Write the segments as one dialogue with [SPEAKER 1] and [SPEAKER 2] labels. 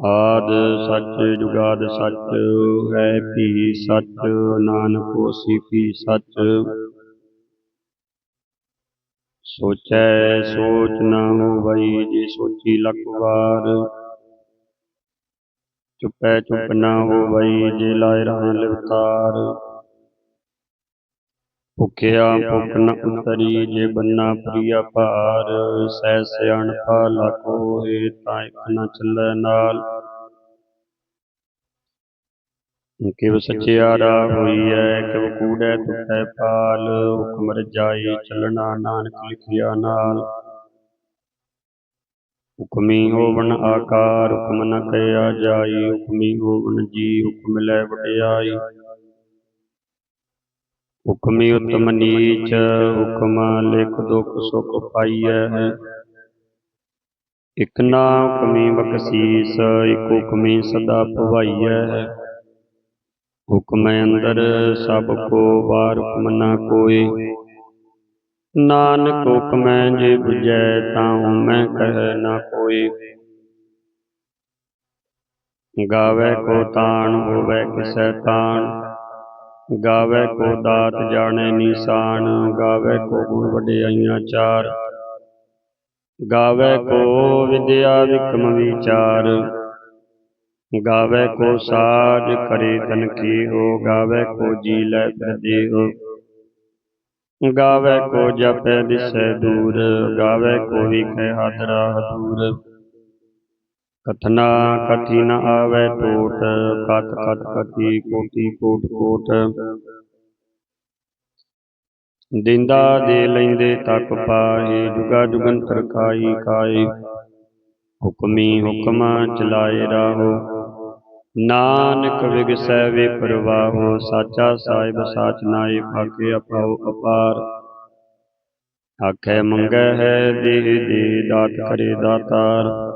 [SPEAKER 1] ਆਦ ਸੱਚ ਜੁਗਾਦ ਸੱਚ, ਹੈ ਵੀ ਸੱਚ, ਨਾਨਕ ਹੋਸੀ ਵੀ ਸੱਚ। ਸੋਚੈ, ਸੋਚ ਨਾ ਹੋਵਈ, ਜੇ ਸੋਚੀ ਲੱਖ ਵਾਰ। ਚੁੱਪੈ ਚੁੱਪ ਨਾ ਹੋਵਈ, ਜੇ ਲਾਇ ਰਹਾ ਲਿਵਤਾਰ। ਭੁਖਿਆ ਭੁਖ ਨ ਉਤਰੀ ਜੇ ਬੰਨਾ ਪ੍ਰਿਆ ਭਾਰ, ਸਹਿ ਸਿਆਣਪਾ ਲਖ ਹੋਏ ਤਾਂ ਇਕ ਨ ਚੱਲੈ ਨਾਲ। ਕਿਵ ਸਚਿਆਰਾ ਹੋਈਐ, ਕਿਵ ਕੂੜੈ ਤੁਟੈ ਪਾਲ ਹੁਕਮ ਰਜਾਈ ਚੱਲਣਾ ਨਾਨਕ ਲਿਖਿਆ ਨਾਲ। ਹੁਕਮੀ ਹੋਵਨ ਆਕਾਰ, ਹੁਕਮ ਨ ਕਹਿਆ ਜਾਈ, ਹੁਕਮੀ ਹੋਵਨ ਜੀ, ਹੁਕਮ ਲੈ ਵਡਿਆਈ। ਹੁਕਮੀ ਉਤਮ ਨੀਚ ਹੁਕਮ ਲਿਖ ਦੁਖ ਸੁਖ ਪਾਈਐ। ਇਕ ਨਾ ਹੁਕਮੀ ਬਖਸ਼ੀਸ, ਇਕ ਹੁਕਮੀ ਸਦਾ ਭਵਾਈਐ। ਹੁਕਮ ਅੰਦਰ ਸਭ ਕੋ, ਵਾਰ ਹੁਕਮ ਨਾ ਕੋਇ ਨਾਨਕ ਹੁਕਮੈ ਜੇ 부ਜੈ ਤਾਂ ਮੈਂ ਕਹਿ ਨਾ ਕੋਈ। ਗਾਵੇ ਕੋ ਤਾਣ, ਹੋਵੇ ਕਿਸੈ ਤਾਣ। ਗਾਵੇ ਕੋ ਦਾਤ ਜਾਣੈ ਨੀਸਾਨ ਗਾਵੇ ਕੋ ਗੁਣ ਵਡਿਆਈਆਂ ਚਾਰ। ਗਾਵੇ ਕੋ ਵਿਦਿਆ ਵਿਕਮ ਵਿਚਾਰ। ਗਾਵੇ ਕੋ ਸਾਜ ਕਰੇ ਤਨ ਕੀ ਹੋ ਗਾਵੇ ਕੋ ਜੀ ਲੈ ਫਿਰਦੇ ਹੋ। ਗਾਵੇ ਕੋ ਜਪੈ ਦਿਸੈ ਦੂਰ। ਗਾਵੇ ਕੋ ਵਿਖੈ ਹਾਦਰਾ ਦੂਰ। ਕਥਨਾ ਕਥੀ ਨ ਆਵੈ ਟੋਟ ਕਤ ਕਤ ਕਥੀ ਕੋਟੀ ਕੋਟ ਕੋਟ। ਦਿੰਦਾ ਦੇ ਲੈਂਦੇ ਤੱਕ ਪਾਏ, ਜੁਗਾ ਜੁਗੰਤਰ ਖਾਈ ਖਾਏ। ਹੁਕਮੀ ਹੁਕਮ ਚਲਾਏ ਰਾਹੋ। ਨਾਨਕ ਵਿਗਸੈ ਵੇ ਪ੍ਰਵਾਹੋ, ਸਾਚਾ ਸਾਹਿਬ ਸਾਚ ਨਾਏ ਭਾਗੇ ਅਪਾਉ ਅਪਾਰ। ਆਖੇ ਮੰਗੈ ਹੈ ਦੇਹ ਦੇ, ਦਾਤ ਕਰੇ ਦਾਤਾਰ।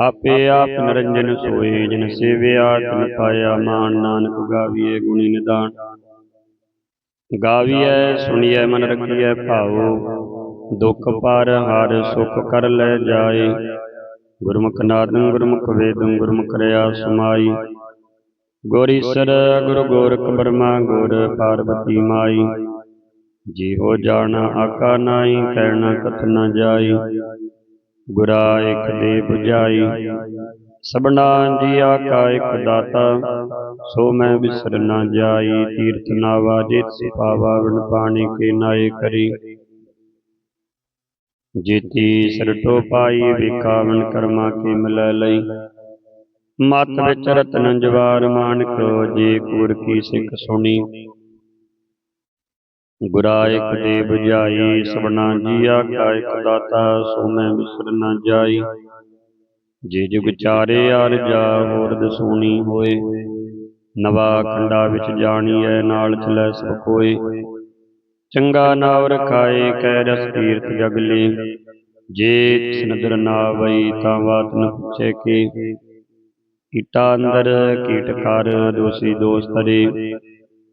[SPEAKER 1] ਆਪੇ ਆਪ ਨਿਰੰਜਨ ਸੋਏ ਜਿਨ ਸੇਵਿਆ ਤਿਨ ਪਾਇਆ ਮਾਨ ਨਾਨਕ ਗਾਵੀਏ ਗੁਣੀ ਨਿਦਾਨ। ਗਾਵੀਐ ਸੁਣੀਐ ਮਨ ਰਖੀਐ ਭਾਉ ਦੁਖ ਪਰ ਹਰ ਸੁਖ ਕਰ ਲੈ ਜਾਏ। ਗੁਰਮੁਖ ਨਾਦੰ ਗੁਰਮੁਖ ਵੇਦੰ ਗੁਰਮੁਖ ਰਿਆ ਸਮਾਈ। ਗੁਰ ਈਸਰ ਗੁਰ ਗੋਰਖ ਬਰਮਾ ਗੁਰ ਪਾਰਬਤੀ ਮਾਈ। ਜੀ ਹੋ ਜਾਣਾ ਆਕਾ ਨਾਹੀ ਕਹਿਣਾ ਕਥ ਨ ਜਾਈ। ਗੁਰਾ ਇਕ ਦੇ 부ਝਾਈ ਸਭਨਾ ਜੀਆ ਕਾ ਇਕ ਦਾਤਾ, ਸੋ ਮੈਂ ਵਿਸਰ ਨਾ ਜਾਈ। ਤੀਰਥ ਨਾਵਾ ਜਿਤ ਸਿਪਾਵਾ ਵਿਣ ਪਾਣੀ ਕੇ ਨਾਏ ਕਰੀ। ਜੀਤੀ ਸਰਟੋ ਪਾਈ ਵਿਕਾਵਨ ਕਰਮਾ ਕੇ ਮਿਲੈ ਲਈ। ਮਤ ਵਿੱਚ ਰਤਨ ਜਵਾਰ, ਮਾਨਕ ਜੇ ਕੂਰ ਕੀ ਸਿੱਖ ਸੁਣੀ। ਗੁਰਾ ਇਕ ਦੇ 부ਝਾਈ ਸਭਨਾ ਜੀਆ ਕਾ ਇਕ ਦਾਤਾ ਸੋ ਮੈਂ ਵਿਸਰ ਨਾ ਜਾਈ। ਜੇ ਜੁਗ ਚਾਰੇ ਅਰ ਜਾ, ਹੋਰਦ ਸੋਣੀ ਹੋਏ। ਨਵਾ ਖੰਡਾ ਵਿੱਚ ਜਾਣੀਐ, ਨਾਲ ਚਲੈ ਸਭ ਕੋਏ। ਚੰਗਾ ਨਾਵ ਰਖਾਏ ਕੈ ਰਸ ਤੀਰਥ ਜਗਲੇ ਜੇ ਤਿਸ ਨਾ ਵਈ, ਤਾਂ ਬਾਤ ਨ ਪੁੱਛੇ ਕੀ। ਕੀਟਾ ਅੰਦਰ ਕੀਟ ਕਰ ਦੋਸੀ ਦੋਸਤ ਰੇ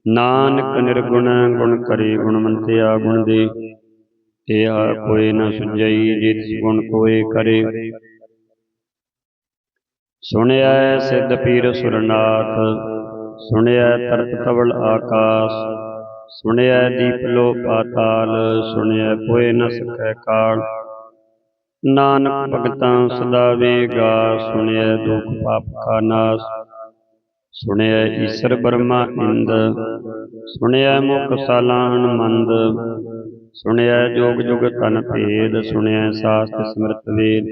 [SPEAKER 1] ਨਾਨਕ ਨਿਰਗੁਣ ਗੁਣ ਕਰੇ ਗੁਣਵੰਤਿਆ ਗੁਣ ਦੇ। ਤੇ ਆ ਕੋਈ ਨ ਸੁਝਈ ਜੇ ਗੁਣ ਕੋਏ ਕਰੇ। ਸੁਣਿਆ ਸਿੱਧ ਪੀਰ ਸੁਰਨਾਥ, ਸੁਣਿਆ ਤਰਤ ਤਵਲ ਆਕਾਸ਼, ਸੁਣਿਆ ਦੀਪ ਲੋ ਪਾਤਾਲ, ਸੁਣਿਆ ਕੋਇ ਨ ਸਕੈ ਕਾਲ। ਨਾਨਕ ਭਗਤਾਂ ਸਦਾ ਵੇਗਾ, ਸੁਣਿਆ ਦੁਖ ਪਾਪ ਕਾ ਨਾਸ। ਸੁਣਿਆ ਈਸਰ ਬਰਮਾ ਇੰਦ, ਸੁਣਿਆ ਮੁਖ ਸਾਲਾਹਣ ਮੰਦ, ਸੁਣਿਆ ਜੋਗ ਜੁਗ ਤਨ ਭੇਦ, ਸੁਣਿਆ ਸਾਸਤ ਸਿਮਰਤ ਵੇਦ।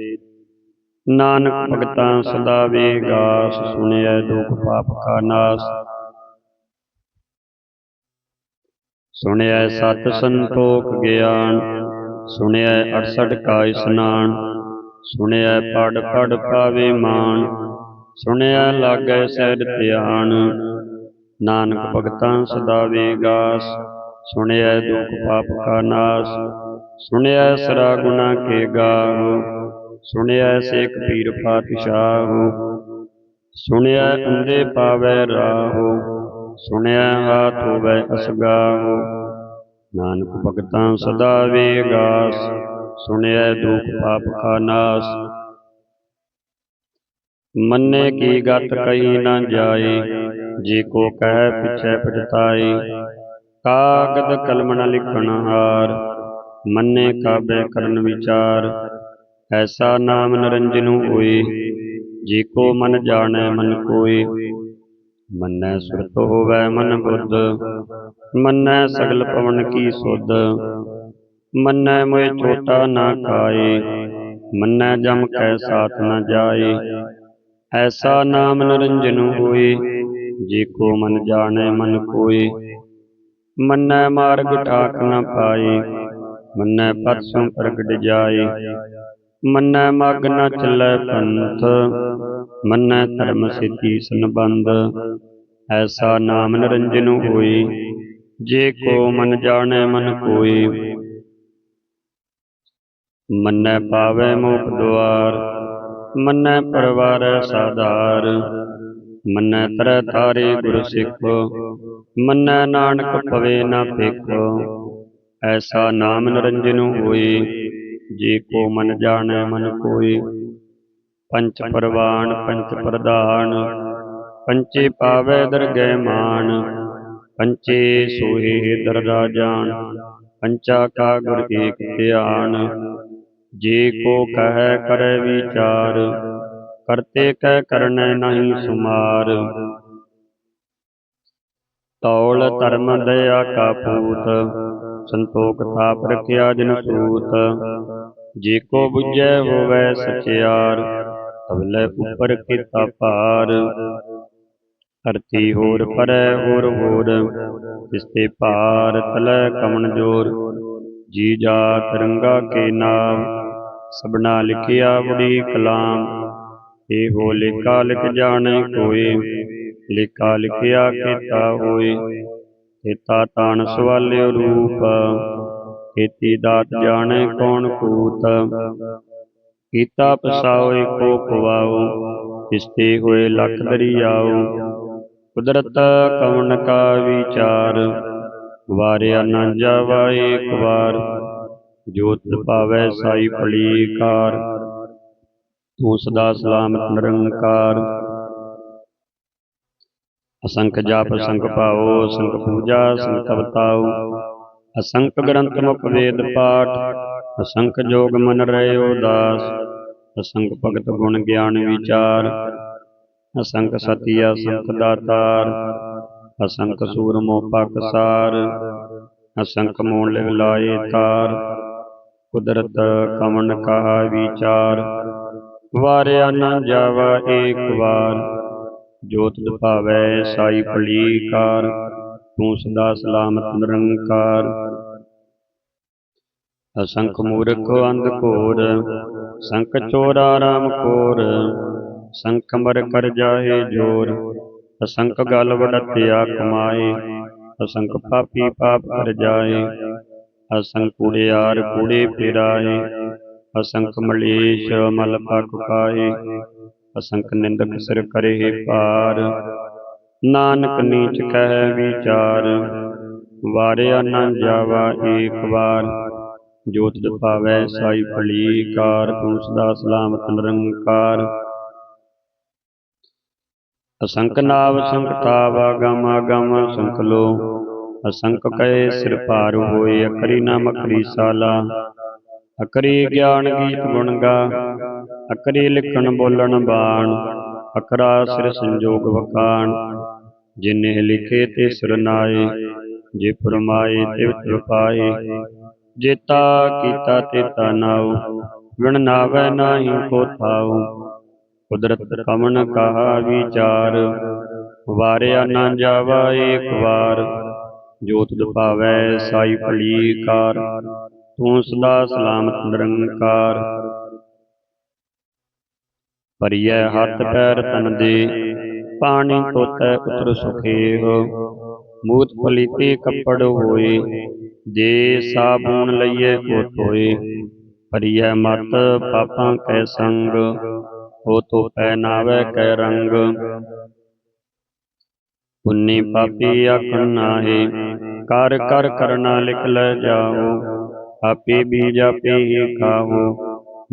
[SPEAKER 1] ਨਾਨਕ ਭਗਤਾਂ ਸਦਾ ਵੇਗਾਸ ਸੁਣਿਐ ਦੁਖ ਪਾਪ ਕਾ ਨਾਸ। ਸੁਣਿਆ ਸਤ ਸੰਤੋਖ ਗਿਆਨ, ਸੁਣਿਆ 68 ਕਾ ਇਸਨਾਨ ਸੁਣਿਆ ਪੜ ਪੜ ਪਾਵੇ ਮਾਨ ਸੁਣਿਆ ਲਾਗੈ ਸਹਿਜ ਧਿਆਨ। ਨਾਨਕ ਭਗਤਾਂ ਸਦਾ ਵੇਗਾਸ। ਸੁਣਿਆ ਦੁਖ ਪਾਪ ਕਾ ਨਾਸ। ਸੁਣਿਆ ਸਰਾ ਗੁਨਾ ਕੇ ਗਾਹੁ ਸੁਣਿਆ ਸੇਖ ਪੀਰ ਪਾਤਸ਼ਾਹੁ। ਸੁਣਿਆ ਅੰਦੇ ਪਾਵੈ ਰਾਹੋ। ਸੁਣਿਐ ਹਾਥ ਹੋਵੈ ਅਸਗਾਹੁ। ਨਾਨਕ ਭਗਤਾਂ ਸਦਾ ਵੇਗਾਸ। ਸੁਣਿਆ ਦੁਖ ਪਾਪ ਕਾ ਨਾਸ। ਮੰਨੇ ਕੀ ਗਤ ਕਹੀ ਨਾ ਜਾਏ ਜੇ ਕੋ ਕਹਿ ਪਿਛੈ ਪਛਤਾਏ ਕਾਗਦ ਕਲਮ ਨ ਲਿਖਣ ਹਾਰ ਮੰਨੇ ਕਾਬੈ ਕਰਨ ਵਿਚਾਰ। ਐਸਾ ਨਾਮ ਨਰੰਜਨੁ ਹੋਏ ਜੇ ਕੋ ਮਨ ਜਾਣੈ ਮਨ ਕੋਏ ਮੰਨੈ ਸੁਰਤ ਹੋਵੈ ਮਨ ਬੁੱਧ ਮੰਨੈ ਸਗਲ ਪਵਨ ਕੀ ਸੁਧ। ਮੰਨੈ ਮੋਇ ਛੋਟਾ ਨਾ ਖਾਏ ਮੰਨੈ ਜਮ ਕੈ ਸਾਥ ਨ ਜਾਏ। ਐਸਾ ਨਾਮ ਨਰੰਜਨੁ ਹੋਏ, ਜੇ ਕੋ ਮਨ ਜਾਣੈ ਮਨ ਕੋਏ। ਮੰਨੈ ਮਾਰਗ ਠਾਕ ਨ ਪਾਏ, ਮੰਨੈ ਪਰਸੋਂ ਪ੍ਰਗਟ ਜਾਏ। ਮੰਨੈ ਮਗ ਨ ਚੱਲੈ ਪੰਥ, ਮੰਨੈ ਧਰਮ ਸਿੱਧੀ ਸੰਬੰਧ। ਐਸਾ ਨਾਮ ਨਿਰੰਜਨ ਹੋਈ ਜੇ ਕੋ ਮਨ ਜਾਣੈ ਮਨ ਕੋਈ ਮੰਨੈ ਪਾਵੈ ਮੋਖ ਦੁਆਰ ਮੰਨੈ ਪਰਵਾਰੈ ਸਾਧਾਰ। ਮੰਨੈ ਤਰੈ ਤਾਰੇ ਗੁਰ ਸਿੱਖ। ਮੰਨੈ ਨਾਨਕ ਪਵੇ ਨਾ ਭਿਖ। ਐਸਾ ਨਾਮ ਨਿਰੰਜਨੁ ਹੋਈ, ਜੇ ਕੋ ਮਨ ਜਾਣੈ ਮਨ ਕੋਈ। ਪੰਚ ਪਰਵਾਨ, ਪੰਚ ਪ੍ਰਧਾਨ। ਪੰਚੇ ਪਾਵੈ ਦਰਗਹਿ ਮਾਨ। ਪੰਚੇ ਸੋਹੇ ਦਰ ਰਾਜਾਨ। ਪੰਚਾ ਕਾ ਗੁਰ ਏਕ ਧਿਆਨ। ਜੇ ਕੋ ਕਹੈ ਕਰੈ ਵਿਚਾਰ, ਕਰਤੇ ਕਹਿ ਕਰਨੈ ਨਹੀਂ ਸੁਮਾਰ। ਤੌਲ ਧਰਮ ਦਇਆ ਕਾ ਪੂਤ, ਸੰਤੋਖ ਥਾਪ ਰਖਿਆ ਜਿਨ ਸੂਤ। ਜੇ ਕੋ ਬੁਝੈ ਹੋਵੈ ਸਚਿਆਰ, ਤਵਲੇ ਉਪਰ ਕੀਤਾ ਭਾਰ। ਧਰਤੀ ਹੋਰ ਪਰੈ ਹੋਰ ਹੋਰ ਤਿਸਤੇ ਭਾਰ ਤਲੈ ਕਮਨ ਜੋਰ। ਜੀ ਜਾ ਤਿਰੰਗਾ ਕੇ ਨਾਮ ਸਬਨਾ ਲਿਖਿਆ ਬੜੀ ਕਲਾਮ। ਇਹੋ ਲੇਖਾ ਲਿਖ ਜਾਣੇ ਕੋਏ। ਲੇਖਾ ਲਿਖਿਆ ਕੀਤਾ ਹੋਏ। ਕੀਤਾ ਤਾਣ ਸਵਾਲਿਓ ਰੂਪ। ਕੀਤੀ ਦਾਤ ਜਾਣੇ ਕੌਣ ਕੂਤ ਕੀਤਾ ਪਸਾਓਏ ਕੋ ਖਵਾਓ ਤਿਸਤੇ ਹੋਏ ਲਖ ਦਰਿਆਓ। ਕੁਦਰਤ ਕਵਨ ਕਾ ਵਿਚਾਰ। ਵਾਰਿਆ ਨਾ ਜਾਵਾ ਏਕ ਵਾਰ। ਜੋਤ ਪਾਵੈ ਸਾਈ ਫਲੀਕਾਰ, ਤੂੰ ਸਦਾ ਸਲਾਮਤ ਨਿਰੰਕਾਰ। ਅਸੰਖ ਜਾਪ ਸੰਖ ਭਾਉ ਅਸੰਖ ਪੂਜਾ ਅਸੰਖ ਬਤਾਉ ਅਸੰਖ ਗ੍ਰੰਥ ਮੁਖ ਵੇਦ ਪਾਠ, ਅਸੰਖ ਜੋਗ ਮਨ ਰਹਿਓ ਦਾਸ ਅਸੰਖ ਭਗਤ ਗੁਣ ਗਿਆਨ ਵਿਚਾਰ, ਅਸੰਖ ਸਤੀ ਅਸੰਖ ਦਾਤਾਰ। ਅਸੰਖ ਸੂਰਮੋ ਪਕਸਾਰ ਅਸੰਖ ਮੂਲ ਲਿਵ ਲਾਏ ਤਾਰ। ਕੁਦਰਤ ਕਮਨ ਕਾ ਵਿਚਾਰ, ਵਾਰਿਆ ਨਾ ਜਾਵਾ ਏਕ ਵਾਰ। ਜੋਤ ਦਿਖਾਵੈ ਸਾਈ ਫਲੀਕਾਰ, ਤੂੰ ਸਦਾ ਸਲਾਮਤ ਨਿਰੰਕਾਰ। ਅਸੰਖ ਮੂਰਖ ਅੰਧ ਘੋਰ, ਸੰਖ ਚੋਰਾ ਰਾਮ ਕੋਰ। ਸੰਖ ਮਰ ਕਰ ਜਾਏ ਜੋਰ, ਅਸੰਖ ਗਲ ਵਡਤਿਆ ਕਮਾਏ। ਅਸੰਖ ਪਾਪੀ ਪਾਪ ਕਰ ਜਾਏ ਅਸੰਖ ਕੂੜਿਆਰ ਕੂੜੇ ਫਿਰਾਏ ਅਸੰਖ ਮਲੇਸ਼ ਮਲ ਪਕ ਕਾਏ ਅਸੰਖ ਨਿੰਦਕ ਸਿਰ ਕਰੇ ਪਾਰ ਨਾਨਕ ਨੀਚ ਕਹਿ ਵਿਚਾਰ, ਵਾਰਿਆ ਨਾ ਜਾਵਾ ਏਕ ਵਾਰ। ਜੋਤ ਦਿਖਾਵੈ ਸਾਈ ਫਲੀਕਾਰ ਤੂੰ ਸਦਾ ਸਲਾਮਤ ਨਿਰੰਕਾਰ। ਅਸੰਖ ਨਾਵ ਸੰਖ ਤਾਵ ਗਮ ਗਮ ਸੰਖ ਲੋ ਅਸੰਖ ਕਏ ਸਿਰ ਭਾਰ ਹੋਏ ਅਕਰੀ ਨਾ ਮਕਰੀ ਸਾਲਾ। ਅਕਰੀ ਗਿਆਨ ਗੀਤ ਗੁਣ ਗਾ ਅਕਰੀ ਲਿਖਣ ਬੋਲਣ ਬਾਣ ਅਕਰਾ ਸਿਰ ਸੰਜੋਗ ਵਕਾਣ ਜਿਨੇ ਲਿਖੇ ਤੇ ਸਰਨਾਏ ਜੇ ਫਰਮਾਏ ਤੇ ਤਿਵ ਪਾਏ। ਜੇਤਾ ਕੀਤਾ ਤੇਤਾ ਨਾਉ ਵਿਣ ਨਾਵੈ ਨਾਹੀ ਕੋ ਥਾਉ। ਕੁਦਰਤ ਕਮਨ ਕਹਾ ਵਿਚਾਰ, ਵਾਰਿਆ ਨਾ ਜਾਵਾ ਏਕ ਵਾਰ। ਜੋਤ ਤੁਧ ਸਾਈ ਭਲੀ ਤੂੰ ਸਦਾ ਸਲਾਮਤ ਨਿਰੰਕਾਰ। ਪਰਿਐ ਹੱਥ ਪੈਰ ਤਨ ਦੇ, ਪਾਣੀ ਧੋਤੈ ਉਤਰ ਸੁਖੇਹ ਮੂਤ ਪਲੀਤੇ ਕੱਪੜ ਹੋਏ, ਜੇ ਸਾਬੂਨ ਲਈਏ ਕੋ ਧੋਏ। ਪਰਿਐ ਮਤ ਪਾਪਾਂ ਕੈ ਸੰਗ, ਹੋ ਤੋ ਪੈ ਨਾਵੈ ਕੈ ਰੰਗ। ਪੁੰਨੀ ਪਾਪੀ ਆਖਣ ਨਾਹੀ, ਕਰ ਕਰ ਕਰਨਾ ਲਿਖ ਲੈ ਜਾਓ, ਆਪੇ ਬੀਜ ਆਪੇ ਹੀ ਖਾਓ,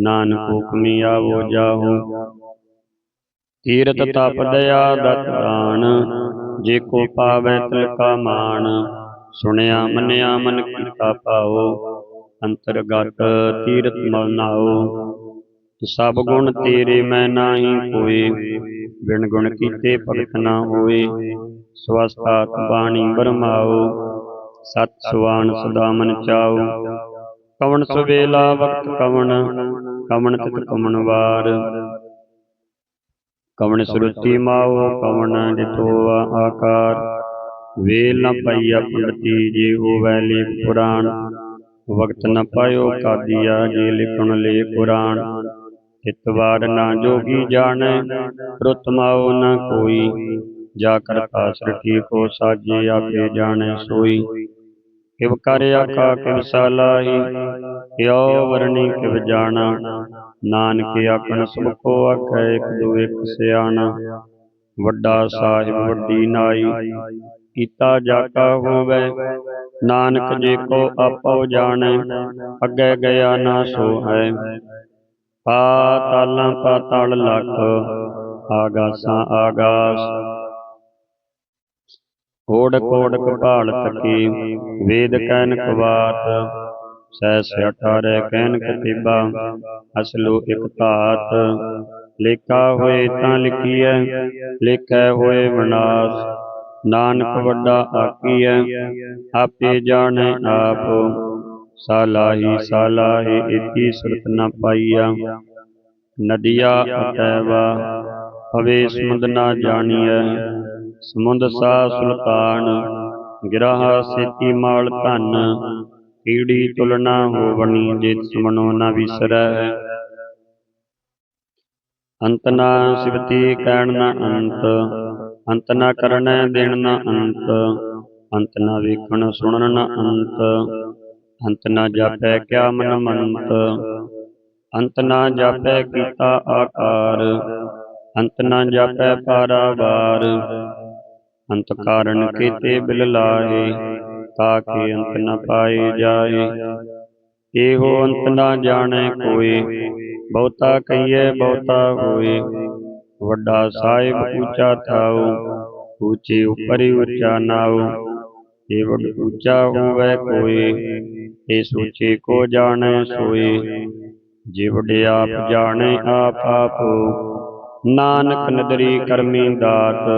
[SPEAKER 1] ਨਾਨਕ ਹੁਕਮੀ ਆਵੋ ਜਾਓ। ਤੀਰਤ ਤਪ ਦਇਆ ਦਤ ਦਾਨ, ਜੇ ਕੋ ਪਾਵੈ ਤਿਲ ਕਾ ਮਾਨ ਸੁਣਿਆ ਮੰਨਿਆ ਮਨ ਕੀਤਾ ਪਾਓ ਅੰਤਰਗਤ ਤੀਰਤ ਮਲ ਨਾਓ ਸਭ ਗੁਣ ਤੇਰੇ ਮੈਂ ਨਾਹੀ ਕੋਏ ਬਿਨ ਗੁਣ ਕੀਤੇ ਭਗਤ ਨਾ ਹੋਏ, ਸਵਸਥਾ ਬਾਣੀ ਬਰਮਾਓ, ਸਤ ਸੁਆਨ ਸਦਾ ਮਨ ਚਾਓ। ਕਵਣ ਸੁਵੇਲਾ ਵਕਤ ਕਵਣ ਕਵਣ ਤਿਤ ਕਵਣ ਵਾਰ। ਕਵਣ ਸੁਰਤੀ ਮਾਓ, ਕਵਣ ਜਿਤੋ ਆਕਾਰ। ਵੇਲ ਨ ਪਈਆ ਪੰਡਤੀ, ਜੇ ਹੋਵੈ ਲੇਖ ਪੁਰਾਣ। ਵਕਤ ਨ ਪਾਇਓ ਕਾਦੀਆ, ਜੇ ਲਿਖਣ ਲੇ ਕੁਰਾਨ ਇਤਵਾਰ ਨਾ ਜੋਗੀ ਜਾਣੈ, ਰੁੱਤ ਮਾਓ ਕੋਈ। ਜਾ ਕਰਤਾ ਸ੍ਰਿਟੀ ਕੋ ਸਾਜੇ, ਆਪੇ ਜਾਣੈ ਸੋਈ। ਕਿਵ ਕਰ ਆਖਾ, ਕਿਵ ਸਾਲਾਹੀ ਕਿਉ ਵਰਣੀ ਕਿਵ ਜਾਣਾ। ਨਾਨਕ ਆਖਣ ਸਭ ਕੋ ਆਖੈ, ਇਕ ਦੂ ਇਕ ਸਿਆਣਾ। ਵੱਡਾ ਸਾਹਿਬ, ਵੱਡੀ ਨਾਈ, ਕੀਤਾ ਜਾਕਾ ਹੋਵੇ। ਨਾਨਕ ਜੇ ਕੋ ਆਪੋ ਜਾਣੈ, ਅੱਗੇ ਗਿਆ ਨਾ ਸੋ ਹੈ ਪਾਤਾਲਾਂ ਪਾਤਾਲ ਲਖ, ਆਗਾਸਾਂ ਆਗਾਸ। ਓੜ ਕੋੜ ਕਪਾਲ ਤਕੀ, ਵੇਦ ਕੈਨ ਕਵਾਤ, ਸਹਿ ਸਿਆਠਾਰੇ ਕਹਿਨ ਕਤੀਬਾ, ਅਸਲੋ ਇਕ ਧਾਤ। ਲੇਖਾ ਹੋਏ ਤਾਂ ਲਿਖੀਐ, ਲੇਖੈ ਹੋਏ ਵਿਨਾਸ਼। ਨਾਨਕ ਵੱਡਾ ਆਕੀਐ ਆਪੇ ਜਾਣੈ ਆਪ। ਸਾਲਾਹੀ ਸਾਲਾਹੀ ਇਤੀ ਸੁਰਤ ਨ ਪਾਈਆ। ਨਦੀਆ ਅਤੈਵਾ ਹਵੇ ਸਮੁੰਦ ਨਾ ਜਾਣੀਐ। ਸਮੁੰਦ ਸਾ ਸੁਲਤਾਨ, ਗਿਰਾਹ ਸੇਤੀ ਮਾਲ ਧਨ। ਕੀੜੀ ਤੁਲਨਾ ਹੋਵਣੀ ਜੇ ਮਨੋ ਨਾ ਵਿਸਰੈ। ਅੰਤ ਨਾ ਸਿਵਤੀ ਕਹਿਣ ਨਾ ਅੰਤ। ਅੰਤ ਨਾ ਕਰਨੈ ਦੇਣ ਨਾ ਅੰਤ। ਅੰਤ ਨਾ ਵੇਖਣ ਸੁਣਨ ਨਾ ਅੰਤ। ਅੰਤ ਨਾ ਜਾਪੈ ਕਿਆ ਮਨ ਮੰਤ ਅੰਤ ਨਾ ਜਾਪੈ ਕੀਤਾ ਆਕਾਰ। ਅੰਤ ਨਾ ਜਾਪੈ ਪਾਰਾਵਾਰ। ਅੰਤ ਕਾਰਨ ਕੀਤੇ ਬਿਲ ਲਾਹੇ ਤਾਕੇ ਅੰਤ ਨ ਪਾਏ ਜਾਏ। ਇਹੋ ਅੰਤ ਨਾ ਜਾਣੈ ਕੋਏ ਬਹੁਤਾ ਕਹੀਏ ਬਹੁਤਾ ਹੋਏ। ਵੱਡਾ ਸਾਹਿਬ ਉੱਚਾ ਥਾਉ, ਉੱਚੇ ਉਪਰਿ ਉੱਚਾ ਨਾਉ। ਇਹ ਵੱਡ ਹੋਵੇ ਕੋਈ ਇਹ ਸੋਚੇ ਕੋ ਜਾਣੈ ਸੋਏ। ਜੇ ਆਪ ਜਾਣੈ ਆਪ ਆਪ, ਨਾਨਕ ਨਦਰੀ ਕਰਮੀ ਦਾਤ।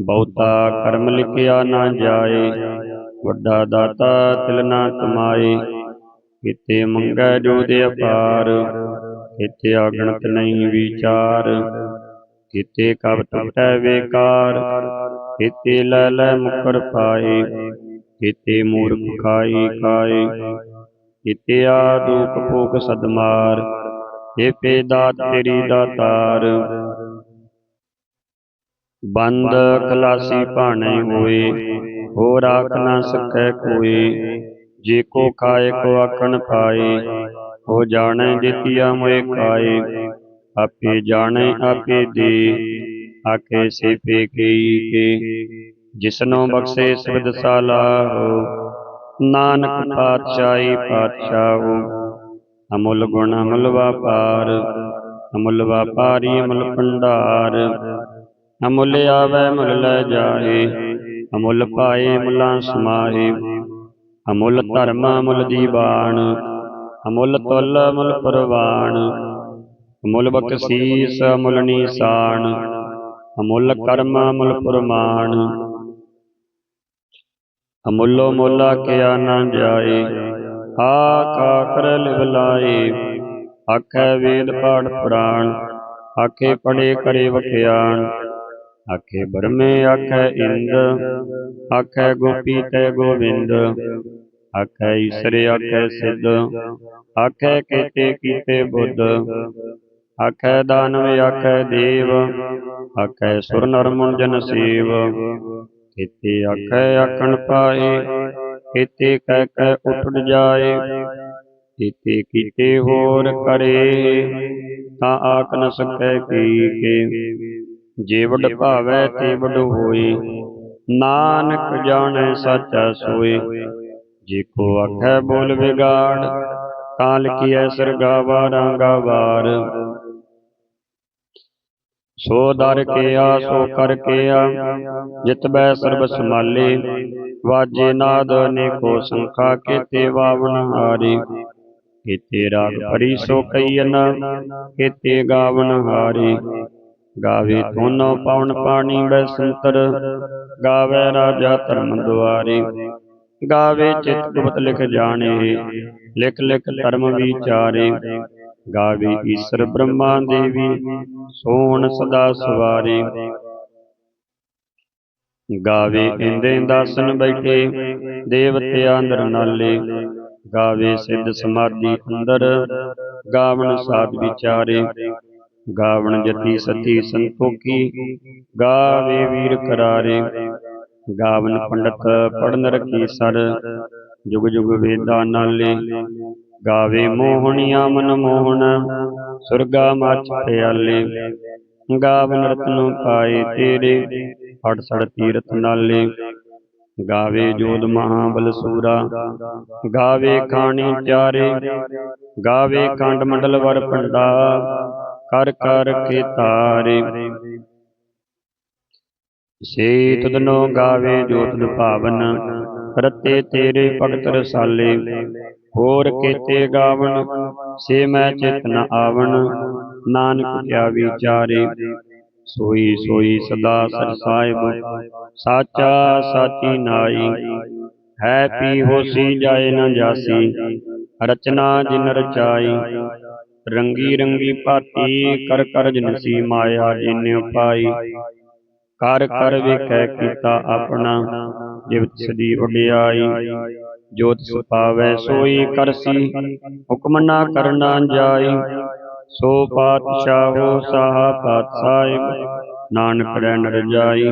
[SPEAKER 1] ਬਹੁਤਾ ਕਰਮ ਲਿਖਿਆ ਨਾ ਜਾਏ, ਵੱਡਾ ਦਾਤਾ ਤਿਲ ਨਾ ਕਮਾਏ। ਕਿਤੇ ਮੰਗੈ ਜੋ ਦੇ ਅਪਾਰ, ਕਿਤੇ ਆਗਣਤ ਨਹੀਂ ਵਿਚਾਰ। ਕਿਤੇ ਕਬ ਟੁਟੈ ਵੇਕਾਰ ਕਿਤੇ ਲੈ ਲੈ ਮੁਕਰ ਪਾਏ ਕਿਤੇ ਮੂਰਖ ਖਾਈ ਖਾਏ। ਕਿਤੇ ਆਦੂਕ ਭੋਗ ਸਦਮਾਰ ਇਹ ਪੇ ਦਾਤ ਤੇਰੀ ਦਾਤਾਰ ਬੰਦ ਖਲਾਸੀ ਭਾਣੇ ਹੋਏ, ਹੋਰ ਆਖ ਨਾ ਸਕੈ ਕੋਈ ਜੇ ਕੋ ਖਾਏ, ਕੋ ਆਖਣ ਪਾਏ ਹੋ ਜਾਣੈ ਜਿਤਿਆ ਮੋਏ ਖਾਏ। ਆਪੇ ਜਾਣੈ, ਆਪੇ ਦੇ। ਆਖੇ ਸੇ ਪੇ ਕਈ ਕੇ ਜਿਸਨੋ ਬਖਸ਼ੇ ਸਿਵਦ ਸਾਲਾਹੋ, ਨਾਨਕ ਪਾਤਸ਼ਾਹੀ ਪਾਤਸ਼ਾਹੋ, ਅਮੁੱਲ ਗੁਣ ਅਮੁੱਲ ਵਾਪਾਰ, ਅਮੁੱਲ ਵਾਪਾਰੀ ਅਮੁੱਲ ਭੰਡਾਰ, ਅਮੁੱਲ ਆਵੈ ਮੁੱਲ ਲੈ ਜਾਏ, ਅਮੁੱਲ ਪਾਏ ਮੁੱਲਾਂ ਸਮਾਏ, ਅਮੁੱਲ ਧਰਮ ਅਮੁੱਲ ਦੀਵਾਨ, ਅਮੁੱਲ ਤੁਲ ਅਮੁੱਲ ਪ੍ਰਵਾਨ, ਅਮੁੱਲ ਬਖਸ਼ੀਸ ਅਮੁੱਲ ਨੀਸਾਨ ਅਮੁੱਲ ਕਰਮ ਅਮੁੱਲ ਪ੍ਰਮਾਣ ਅਮੁੱਲੋ ਮੋਲਾ ਕਿਆ ਨਾ ਜਾਏ ਆਖਾ ਕਰ ਲਿਵ ਲਾਏ। ਆਖੈ ਵੇਦ ਪਾਠ ਪੁਰਾਣ ਆਖੇ ਪੜੇ ਕਰੇ ਵਖਿਆਣ ਆਖੇ ਬਰਮੇ ਆਖੈ ਇੰਦ ਆਖੈ ਗੋਪੀ ਤੈ ਗੋਵਿੰਦ। ਆਖੈ ਈਸਰ ਆਖੈ ਸਿੱਧ ਆਖੈ ਕੀਤੇ ਕੀਤੇ ਬੁੱਧ। ਆਖੈ ਦਾਨਵ, ਆਖੈ ਦੇਵ, ਆਖੈ ਸੁਰ ਨਰ ਮੁਨ ਜਨ ਸੇਵ। ਕੀਤੇ ਆਖੈ ਆਖਣ ਪਾਏ, ਕੀਤੇ ਕਹਿ ਕਹਿ ਉਠੜ ਜਾਏ। ਕੀਤੇ ਕੀਤੇ ਹੋਰ ਕਰੇ, ਤਾਂ ਆਖ ਨ ਸਕੈ ਕੀ ਕੇ। ਭਾਵੈ ਤੇ ਵਡ ਨਾਨਕ ਜਾਣੈ ਸਾਚਾ ਸੋਏ। ਜੇ ਕੋ ਆਖੈ ਬੋਲ ਵਿਗਾੜ ਤਾਂ ਲਿਖੀਐ ਸਰਗਾਵਾ ਰਾਂਗਾ ਵਾਰ। ਸੋ ਦਰ ਕੀਆ, ਸੋ ਕਰ ਕੀਆ, ਜਿਤ ਬੈ ਸਰਬ ਸਮਾਲੇ ਵਾਜੇ ਨਾਦ ਅਨੇਕੋ ਸੰਖਾ ਕੀਤੇ ਵਾਵਨ ਹਾਰੇ। ਕੀਤੇ ਰਾਗ ਭਰੀ ਸੋ ਕਈਨ ਕੀਤੇ ਗਾਵਨ ਹਾਰੀ। ਗਾਵੇ ਧੁਨੋ ਪਵਨ ਪਾਣੀ ਬੈ ਸੰਤਰ, ਗਾਵੇ ਰਾਜਾ ਧਰਮ ਦੁਆਰੇ। ਗਾਵੇ ਚਿਤ ਗੁਪਤ ਲਿਖ ਜਾਣੇ, ਲਿਖ ਲਿਖ ਧਰਮ ਵਿਚਾਰੇ। ਗਾਵੇ ਈਸ਼ਰ ਬ੍ਰਹਮਾ ਦੇਵੀ ਸੋਹਣ ਸਦਾ ਸਵਾਰੇ। ਗਾਵੇ ਇੰਦੇ ਦਾਸਨ ਬੈਠੇ ਦੇਵਤਿਆਂ ਅੰਦਰ ਨਾਲੇ। ਗਾਵੇ ਸਿੱਧ ਸਮਾਧੀ ਅੰਦਰ ਗਾਵਣ ਸਾਧ ਵਿਚਾਰੇ। ਗਾਵਣ ਜਤੀ ਸਤੀ ਸੰਤੋਖੀ ਗਾਵੇ ਵੀਰ ਕਰਾਰੇ। ਗਾਵਨ ਪੰਡਤ ਪੜਨ ਰਖੀ ਸਰ ਜੁਗ ਜੁਗ ਵੇਦਾਂ ਨਾਲੇ। ਗਾਵੇ ਮੋਹਣੀਆ ਮਨ ਮੋਹਣ ਸੁਰਗਾ ਮਚ ਪਿਆਲੇ ਗਾਵਨ ਰਤਨ ਪਾਏ ਤੇਰੇ ਫੜ ਸੜ ਤੀਰਥ ਨਾਲੇ। ਗਾਵੇ ਜੋਧ ਮਹਾਬਲ ਸੂਰਾ। ਗਾਵੇ ਖਾਣੀ ਚਾਰੇ। ਗਾਵੇ ਕੰਡ ਮੰਡਲ ਵਰ ਪੰਡਾ ਕਰ ਕਰ ਕੇ ਤਾਰੇ ਸੇ ਤੁਧਨੋ ਗਾਵੇ ਜੋ ਤੁਧ ਭਾਵਨ ਰਤੇ ਤੇਰੇ ਭਗਤ ਰਸਾਲੇ। ਹੋਰ ਕੀਤੇ ਗਾਵਨ ਸੇ ਮੈਂ ਚਿਤ ਨ ਆਵਨ ਨਾਨਕ ਕਿਆ ਵਿਚਾਰੇ। ਸੋਈ ਸੋਈ ਸਦਾ ਸਰ ਸਾਹਿਬ। ਸਾਚਾ ਸਾਚੀ ਨਾਈ। ਹੈ ਪੀ ਹੋਸੀ ਜਾਏ ਨ ਜਾਸੀ। ਰਚਨਾ ਜਿਨ ਰਚਾਈ। ਰੰਗੀ ਰੰਗੀ ਭਾਤੀ ਕਰ ਕਰ ਜਨਸੀ ਮਾਇਆ ਜਿਨ ਉਪਾਈ ਕਰ ਕਰ ਵੇਖੈ ਕੀਤਾ ਆਪਣਾ। ਜਿਵ ਸਦੀ ਵਡਿਆਈ ਜੋ ਤਿਸ ਸੋਈ ਕਰਸੀ, ਹੁਕਮ ਨਾ ਕਰਨਾ ਜਾਈ ਸੋ ਪਾਤਸ਼ਾਹੋ ਸਾਹਾ ਪਾਤ ਸਾਹਿਬ ਨਾਨਕ ਰਹਿ ਨਰ ਜਾਈ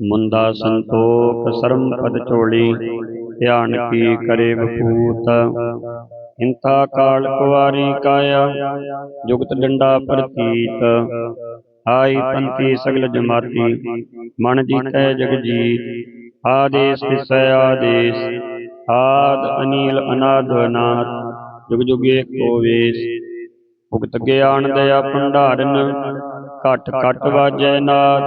[SPEAKER 1] ਮੁੰਦਾ ਸੰਤੋਖ, ਸਰਮ ਪਦ ਚੋੜੀ ਧਿਆਨ ਕੀ ਕਰੇ ਬਪੂਤ ਇੰਤਾ ਕਾਲ ਕੁਵਾਰੀ ਕਾਇਆ, ਜੁਗਤ ਡੰਡਾ ਪ੍ਰਤੀਤ। ਆਈ ਪੰਤੀ ਸਗਲ ਜਮਾਤੀ, ਮਨ ਜੀਤੈ ਜਗ ਜੀਤ ਆਦੇਸ ਤਿਸੈ ਆਦੇਸ, ਆਦ ਅਨੀਲ ਅਨਾਦ ਨਾਥ ਜੁਗ ਜੁਗ ਏਕੋ ਵੇਸ। ਭੁਗਤ ਗਿਆਨ ਦਇਆ ਭੰਡਾਰਨ, ਘਟ ਘਟ ਵਾਜੈ ਨਾਥ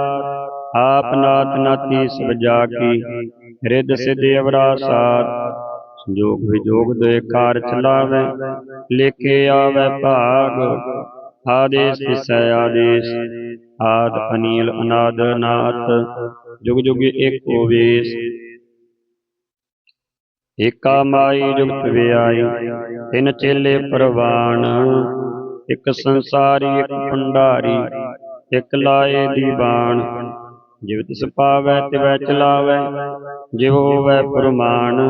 [SPEAKER 1] ਆਪ ਨਾਥ ਨਾਤੀ ਸਭ ਜਾ ਕੀ, ਰਿੱਧ ਸਿਧ ਅਵਰਾ ਸਾਥ ਸੰਜੋਗ ਵਿਜੋਗ ਦੇ ਕਾਰ ਚਲਾਵੇ ਲੇਕੇ ਆਵੇ ਭਾਗ। ਆਦੇਸ ਤਿਸੈ ਆਦੇਸ, ਆਦ ਅਨੀਲ ਅਨਾਦ ਨਾਥ ਜੁਗ ਜੁਗ ਏਕੋ ਵੇਸ ਏਕਾ ਮਾਈ ਜੁਗਤ ਵਿਆਈ, ਤਿਨ ਚੇਲੇ ਪ੍ਰਵਾਨ। ਇੱਕ ਸੰਸਾਰੀ, ਇੱਕ ਭੰਡਾਰੀ, ਇੱਕ ਲਾਏ ਦੀਵਾਨ। ਜਿਵ ਤਿਸ ਪਾਵੈ, ਤਿਵੈ ਚਲਾਵੈ, ਜਿਵ ਹੋਵੈ ਪ੍ਰਮਾਣ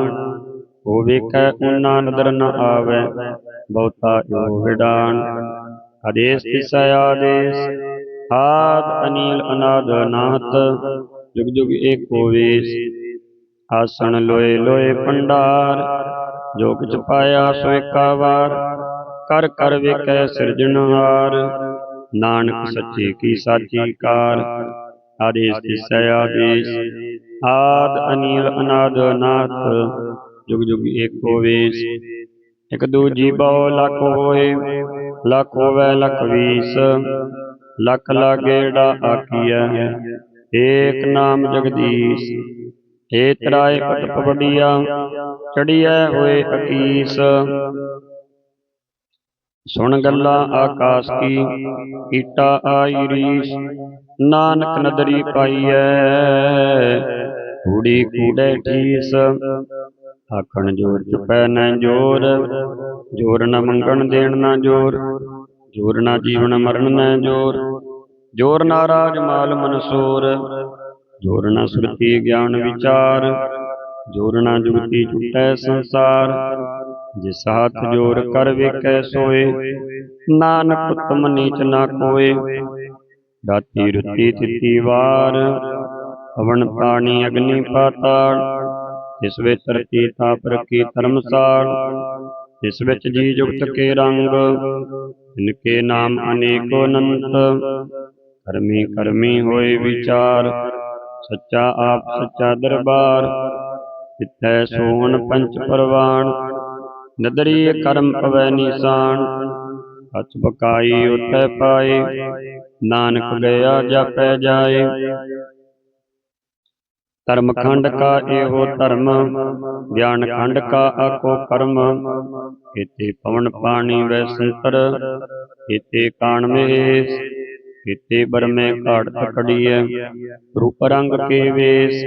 [SPEAKER 1] ਉਹ ਵੇਖੈ ਉਨਾ ਨਦਰ ਨ ਆਵੈ, ਬਹੁਤਾ ਓ ਵਿਡਾਨ। ਆਦੇਸ ਤਿਸੈ ਆਦੇਸ, ਆਦ ਅਨੀਲ ਅਨਾਦ ਨਾਥ ਜੁਗ ਜੁਗ ਏਕੋ ਵੇਸ। ਆਸਣ ਲੋਏ ਲੋਏ ਭੰਡਾਰ ਜੋ ਕਿਛ ਪਾਇਆ ਸੋ ਏਕਾ ਵਾਰ। ਕਰ ਕਰ ਵੇਖੈ ਸਿਰਜਣਹਾਰ ਨਾਨਕ ਸੱਚੇ ਕੀ ਸਾਚੀ ਕਾਰ। ਆਦੇਸ ਤਿਸੈ ਆਦੇਸ। ਆਦ ਅਨੀਲ ਅਨਾਦ ਅਨਾਥ। ਜੁਗ ਜੁਗ ਏਕੋ ਵੇਸ। ਇਕ ਦੂਜੀ ਬਹੁ ਲੱਖ ਹੋਏ। ਲੱਖ ਹੋਵੇ ਲਖ ਵੀਸ। ਲੱਖ ਲਾਗੇੜਾ ਆਖੀਐ। ਏਕ ਨਾਮ ਜਗਦੀਸ਼ ਏ ਤਰਾਏ ਪਤ ਪਵੜੀਆ ਚੜੀਐ ਹੋਏ ਅਕੀਸ ਸੁਣ ਗੱਲਾਂ ਆਕਾਸ ਕੀ ਕੀਟਾ ਆਈ ਰੀਸ, ਨਾਨਕ ਨਦਰੀ ਪਾਈਐ। ਕੂੜੀ ਕੂੜੇ ਠੀਸ ਆਖਣ ਜੋਰ ਚੁਪੈ ਨਾ ਜੋਰ ਜੋਰ ਨ ਮੰਗਣ ਦੇਣ ਨਾ ਜੋਰ ਜੋਰ ਨਾ ਜੀਵਨ ਮਰਨ ਨਾ ਜੋਰ। ਜੋਰ ਨਾ ਰਾਜ ਮਾਲ ਮਨਸੂਰ, ਜੋਰ ਨਾ ਸੁਰਤੀ ਗਿਆਨ ਵਿਚਾਰ, ਜੋਰ ਨਾ ਜੁਗਤੀ ਟੁੱਟੈ ਸੰਸਾਰ, ਜਿਸ ਹੱਥ ਜੋਰ ਕਰ ਵੇਖੈ ਸੋਏ, ਨਾਨਕ ਉਤਮ ਨੀਚ ਨਾ ਕੋਏ। ਰਾਤੀ ਰੁੱਤੀ ਤਿੱਤੀ ਵਾਰ ਪਵਨ ਪਾਣੀ ਅਗਨੀ ਪਾਤਾਲ ਇਸ ਵਿੱਚ ਧਰਤੀ ਥਾਪ ਰਖੀ ਧਰਮਸਾਲ ਇਸ ਵਿੱਚ ਜੀ ਜੁਗਤ ਕੇ ਰੰਗ ਇਨਕੇ ਨਾਮ ਅਨੇਕੋ ਅਨੰਤ ਕਰਮੀ ਕਰਮੀ ਹੋਏ ਵਿਚਾਰ, ਸੱਚਾ ਆਪ ਸੱਚਾ ਦਰਬਾਰ ਤਿੱਥੈ ਸੋਹਣ ਪੰਚ ਪਰਵਾਨ ਨਦਰੀ ਕਰਮ ਪਵੈ ਨੀਸਾਨ ਅਚ ਬਕਾਈ ਉਤੈ ਪਾਏ, ਨਾਨਕ ਗਿਆ ਜਾਪੈ ਜਾਏ। ਧਰਮ ਖੰਡ ਕਾ ਇਹੋ ਧਰਮ, ਗਿਆਨ ਖੰਡ ਕਾ ਆਕੋ ਕਰਮ ਇਤੇ ਪਵਨ ਪਾਣੀ ਵੈ ਸੰਤਰ ਇਤੇ ਕਾਣ ਮਹੇਸ਼ ਇਤੇ ਬਰਮੇ ਘਾਟ ਕੜੀਐ ਰੂਪ ਰੰਗ ਕੇ ਵੇਸ,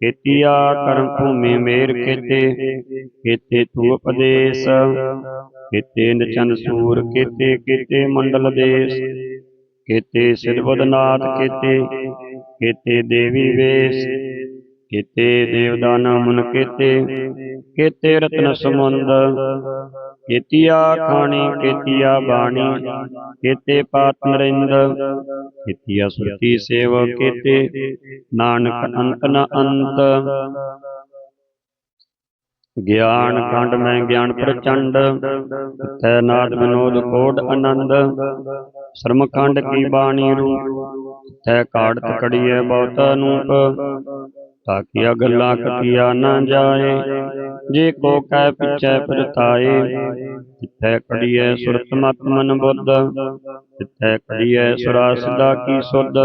[SPEAKER 1] ਖੇਤੀਆ ਕਰਮ ਭੂਮੀ ਮੇਰ ਕੇਤੇ ਕੇਤੇ ਤੂ ਉਪਦੇਸ਼ ਕੇਤੇ ਨਚੰਦ ਸੂਰ ਕੇਤੇ ਕੇਤੇ ਮੰਡਲ ਦੇਸ ਕੇਤੇ ਸਿਰਵਦਨਾਥ ਕੇਤੇ ਕੇਤੇ ਦੇਵੀ ਵੇਸ ਕੇਤੇ ਦੇਵਦਾਨਾ ਮਨ ਕੇਤੇ ਕੇਤੇ ਰਤਨ ਸਮੁੰਦ ਕੇਤੀਆ ਖਾਣੀ, ਕੇਤੀਆ ਬਾਣੀ, ਕੇਤੇ ਪਾਤ ਨਰਿੰਦ, ਕੇਤੀਆ ਸੁਰਤੀ ਸੇਵ ਕੇਤੇ, ਨਾਨਕ ਅੰਤ ਨ ਅੰਤ। ਗਿਆਨ ਖੰਡ ਮੈਂ ਗਿਆਨ ਪ੍ਰਚੰਡ ਤੈ ਨਾਦ ਵਿਨੋਦ ਕੋਟ ਆਨੰਦ। ਸ਼ਰਮ ਖੰਡ ਕੀ ਬਾਣੀ ਰੂਪ ਤੈ ਕਾੜਤ ਕੜੀਏ ਬਹੁਤ ਅਨੂਪ। ਤਾਕੀਆ ਗੱਲਾਂ ਕਤੀਆ ਨਾ ਜਾਏ। ਜੇ ਕੋ ਕਹਿ ਪਿਛੈ ਪਰਤਾਏ ਤਿੱਥੈ ਕੜੀਐ ਸੁਰਤ ਮਤ ਮਨ ਬੁੱਧ ਤਿੱਥੈ ਕੜੀਐ ਸੁਰਾ ਸਿਦਾ ਕੀ ਸੁਧ।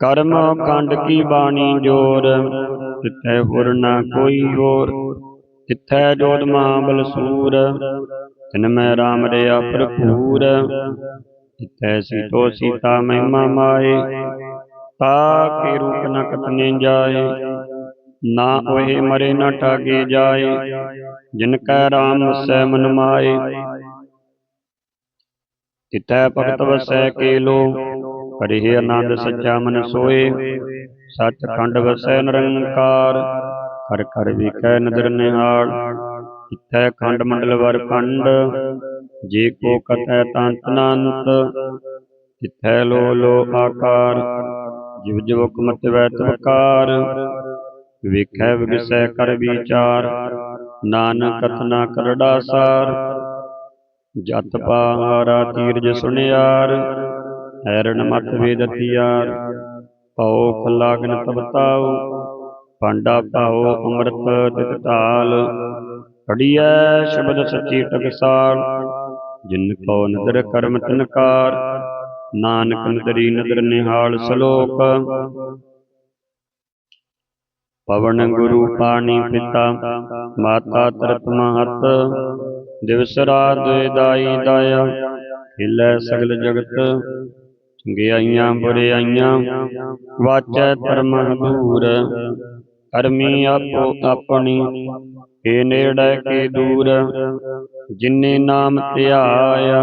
[SPEAKER 1] ਕਰਮ ਕੰਡ ਕੀ ਬਾਣੀ ਜੋਰ ਤਿੱਥੈ ਹੋਰ ਨਾ ਕੋਈ ਹੋਰ। ਤਿੱਥੈ ਜੋਤ ਮਹਾਬਲ ਸੂਰ, ਤਿਨ ਮੈਂ ਰਾਮ ਰਿਆ ਭਰਪੂਰ। ਤਿੱਥੈ ਸੀਤੋ ਸੀਤਾ ਮਹਿਮਾ ਮਾਏ ਤਾ ਰੂਪ ਨ ਕਤਨੇ ਜਾਏ, ਨਾ ਉਹੇ ਮਰੇ ਨ ਠਾਗੇ ਜਾਏ, ਜਿਨ ਕੈ ਰਾਮ ਵਸੈ ਮਨ ਮਾਏ। ਤਿਤੈ ਭਗਤ ਵਸੈ ਕੇਲੋ ਕਰਿਹ ਆਨੰਦ ਸੱਚਾ ਮਨ ਸੋਏ। ਸੱਚ ਖੰਡ ਵਸੈ ਨਿਰੰਕਾਰ ਕਰ ਕਰ ਵਿਖੈ ਨਦਰ ਨਿਹਾਲ। ਤਿਤੈ ਖੰਡ ਮੰਡਲ ਵਰ ਖੰਡ, ਜੇ ਕੋ ਕਥੈ ਤੰਤ ਅਨੰਤ। ਤਿਥੈ ਲੋ ਲੋ ਆਕਾਰ ਜਿਵ ਜਿਵ ਹੁਕਮਤ ਵੈ ਤਵਕਾਰ ਵੇਖੈ ਵਿਗਸੈ ਕਰ ਵਿਚਾਰ, ਨਾਨਕ ਕਥਨਾ ਕਰੜਾ ਸਾਰ। ਜਤ ਪਾਹਾਰਾ ਤੀਰਜ ਸੁਣਿਆਰ ਹੈਰਣ ਮਤ ਵੇਦ ਥਿਆਰ ਖਲਾਗਨ ਤਬਤਾਉ ਪਾਂਡਾ ਭਾਉ ਅੰਮ੍ਰਿਤ ਤਿਤ ਢਾਲ। ਕੜੀਐ ਸ਼ਬਦ ਸੱਚੀ ਟਕਸਾਲ, ਜਿਨ ਕੋ ਨਦਰ ਕਰਮ ਤਨਕਾਰ ਨਾਨਕ ਨਦਰੀ ਨਦਰ ਨਿਹਾਲ ਸਲੋਕ। ਪਵਨ ਗੁਰੂ ਪਾਣੀ ਪਿਤਾ, ਮਾਤਾ ਤਰਤ ਮਹਤ ਦਿਵਸ ਰਾਤ ਦਾਈ ਦਾਇਆ, ਖਿਲੈ ਸਗਲ ਜਗਤ ਚੰਗਿਆਈਆਂ ਬੁਰਿਆਈਆਂ, ਵਾਚੈ ਧਰਮ ਦੂਰ ਅਰਮੀ ਆਪੋ ਆਪਣੀ ਕੇ ਨੇੜੇ ਕੇ ਦੂਰ, ਜਿਨੇ ਨਾਮ ਧਿਆਇਆ